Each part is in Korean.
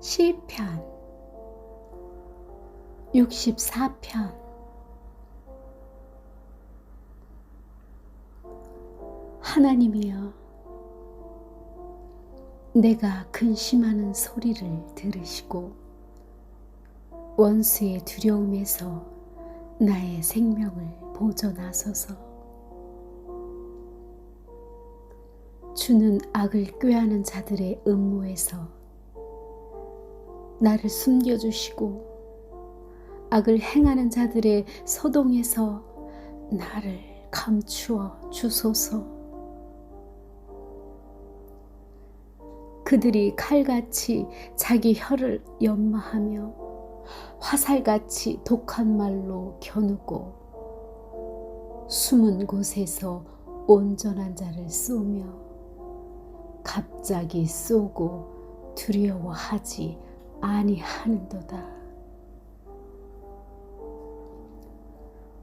시편 64편. 하나님이여 내가 근심하는 소리를 들으시고 원수의 두려움에서 나의 생명을 보존하소서. 주는 악을 꾀하는 자들의 음모에서 나를 숨겨주시고 악을 행하는 자들의 소동에서 나를 감추어 주소서. 그들이 칼같이 자기 혀를 연마하며 화살같이 독한 말로 겨누고 숨은 곳에서 온전한 자를 쏘며 갑자기 쏘고 두려워하지 아니하는도다.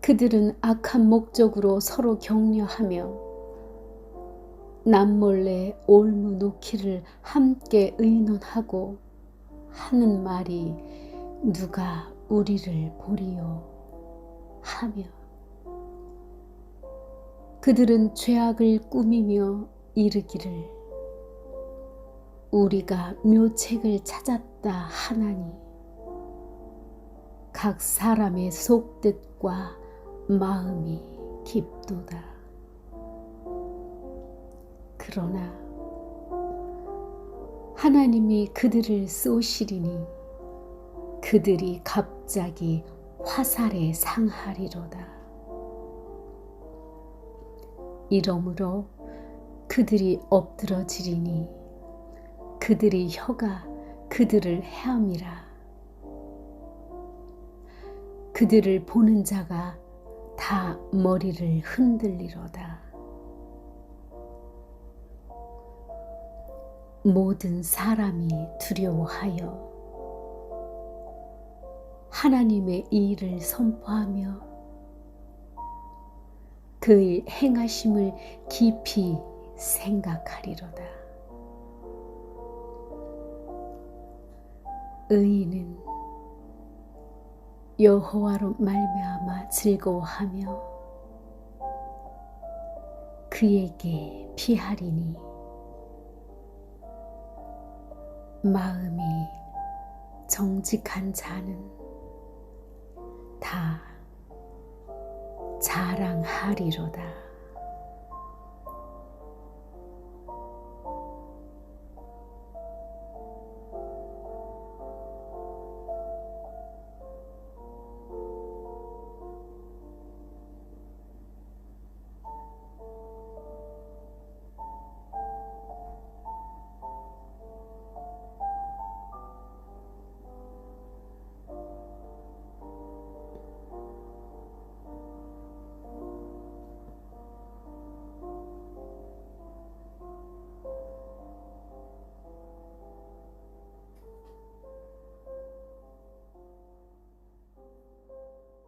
그들은 악한 목적으로 서로 격려하며 남몰래 올무 놓기를 함께 의논하고 하는 말이 누가 우리를 보리요 하며 그들은 죄악을 꾸미며 이르기를 우리가 묘책을 찾았다 하나니 각 사람의 속뜻과 마음이 깊도다. 그러나 하나님이 그들을 쏘시리니 그들이 갑자기 화살에 상하리로다. 이러므로 그들이 엎드러지리니 그들의 혀가 그들을 헤엄이라. 그들을 보는 자가 다 머리를 흔들리로다. 모든 사람이 두려워하여 하나님의 일을 선포하며 그의 행하심을 깊이 생각하리로다. 의인은 여호와로 말미암아 즐거워하며 그에게 피하리니 마음이 정직한 자는 다 자랑하리로다.